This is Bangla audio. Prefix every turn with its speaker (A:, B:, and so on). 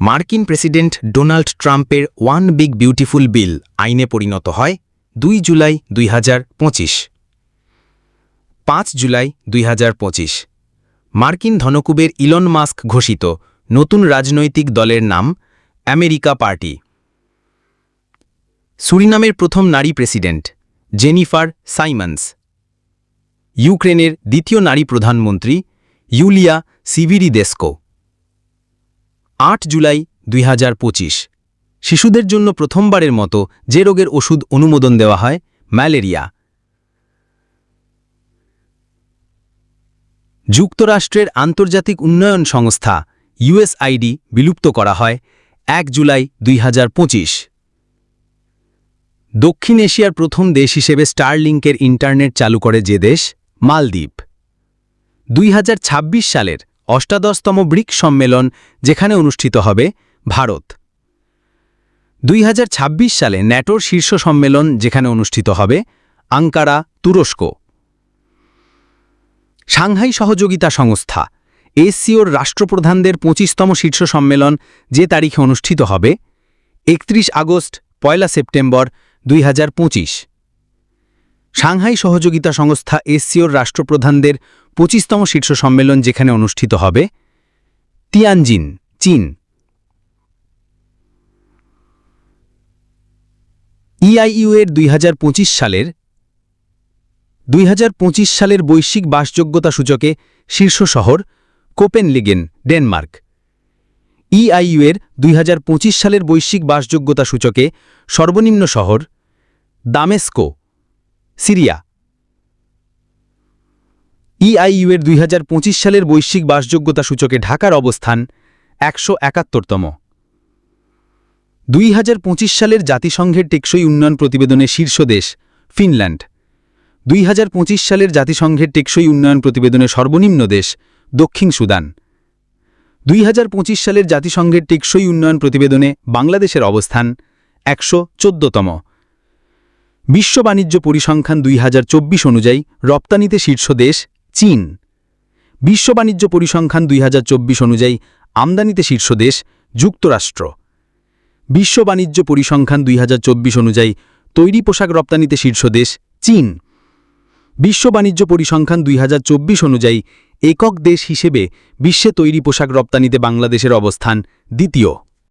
A: মার্কিন প্রেসিডেন্ট ডোনাল্ড ট্রাম্পের ওয়ান বিগ বিউটিফুল বিল আইনে পরিণত হয় দুই জুলাই দুই হাজার পঁচিশ। পাঁচ জুলাই দুই হাজার পঁচিশ। মার্কিন ধনকুবের ইলন মাস্ক ঘোষিত নতুন রাজনৈতিক দলের নাম আমেরিকা পার্টি। সুরিনামের প্রথম নারী প্রেসিডেন্ট জেনিফার সাইমন্স। ইউক্রেনের দ্বিতীয় নারী প্রধানমন্ত্রী ইউলিয়া সিভিরিদেস্কো। আট জুলাই দুই হাজার পঁচিশ। শিশুদের জন্য প্রথমবারের মতো যে রোগের ওষুধ অনুমোদন দেওয়া হয়, ম্যালেরিয়া। যুক্তরাষ্ট্রের আন্তর্জাতিক উন্নয়ন সংস্থা ইউএসআইডি বিলুপ্ত করা হয় এক জুলাই দুই হাজার পঁচিশ। দক্ষিণ এশিয়ার প্রথম দেশ হিসেবে স্টারলিংকের ইন্টারনেট চালু করে যে দেশ, মালদ্বীপ। দুই হাজার ছাব্বিশ সালের অষ্টাদশতম ব্রিক সম্মেলন যেখানে অনুষ্ঠিত হবে ভারত। দুই হাজার ছাব্বিশ সালে ন্যাটোর শীর্ষ সম্মেলন যেখানে অনুষ্ঠিত হবে আঙ্কারা তুরস্ক। সাংহাই সহযোগিতা সংস্থা, এসসিওর রাষ্ট্রপ্রধানদের পঁচিশতম শীর্ষ সম্মেলন যে তারিখে অনুষ্ঠিত হবে, একত্রিশ আগস্ট, পয়লা সেপ্টেম্বর, দুই হাজার পঁচিশ। সাংহাই সহযোগিতা সংস্থা এসসিওর রাষ্ট্রপ্রধানদের পঁচিশতম শীর্ষ সম্মেলন যেখানে অনুষ্ঠিত হবে তিয়ানজিন, চীন। ইআইইউ এর দুই হাজার পঁচিশ সালের, দুই হাজার পঁচিশ সালের বৈশ্বিক বাসযোগ্যতা সূচকে শীর্ষ শহর কোপেনলিগেন, ডেনমার্ক। ইআইইউ এর দুই হাজার পঁচিশ সালের বৈশ্বিক বাসযোগ্যতা সূচকে সর্বনিম্ন শহর দামেস্কো। সিরিয়া। ইআইইউ এর দুই হাজার পঁচিশ সালের বৈশ্বিক বাসযোগ্যতা সূচকে ঢাকার অবস্থান একশো একাত্তরতম। দুই হাজার পঁচিশ সালের জাতিসংঘের টেকসই উন্নয়ন প্রতিবেদনে শীর্ষ দেশ ফিনল্যান্ড। দুই হাজার পঁচিশ সালের জাতিসংঘের টেকসই উন্নয়ন প্রতিবেদনে সর্বনিম্ন দেশ দক্ষিণ সুদান। দুই হাজার পঁচিশ সালের জাতিসংঘের টেকসই উন্নয়ন প্রতিবেদনে বাংলাদেশের অবস্থান একশো চোদ্দতম। বিশ্ব বাণিজ্য পরিসংখ্যান দুই হাজার চব্বিশ অনুযায়ী রপ্তানিতে শীর্ষ দেশ চীন। বিশ্ব বাণিজ্য পরিসংখ্যান দুই হাজার চব্বিশ অনুযায়ী আমদানিতে শীর্ষ দেশ যুক্তরাষ্ট্র। বিশ্ব বাণিজ্য পরিসংখ্যান দুই হাজার চব্বিশ অনুযায়ী তৈরি পোশাক রপ্তানিতে শীর্ষ দেশ চীন। বিশ্ব বাণিজ্য পরিসংখ্যান দুই হাজার চব্বিশ অনুযায়ী একক দেশ হিসেবে বিশ্বে তৈরি পোশাক রপ্তানিতে বাংলাদেশের অবস্থান দ্বিতীয়।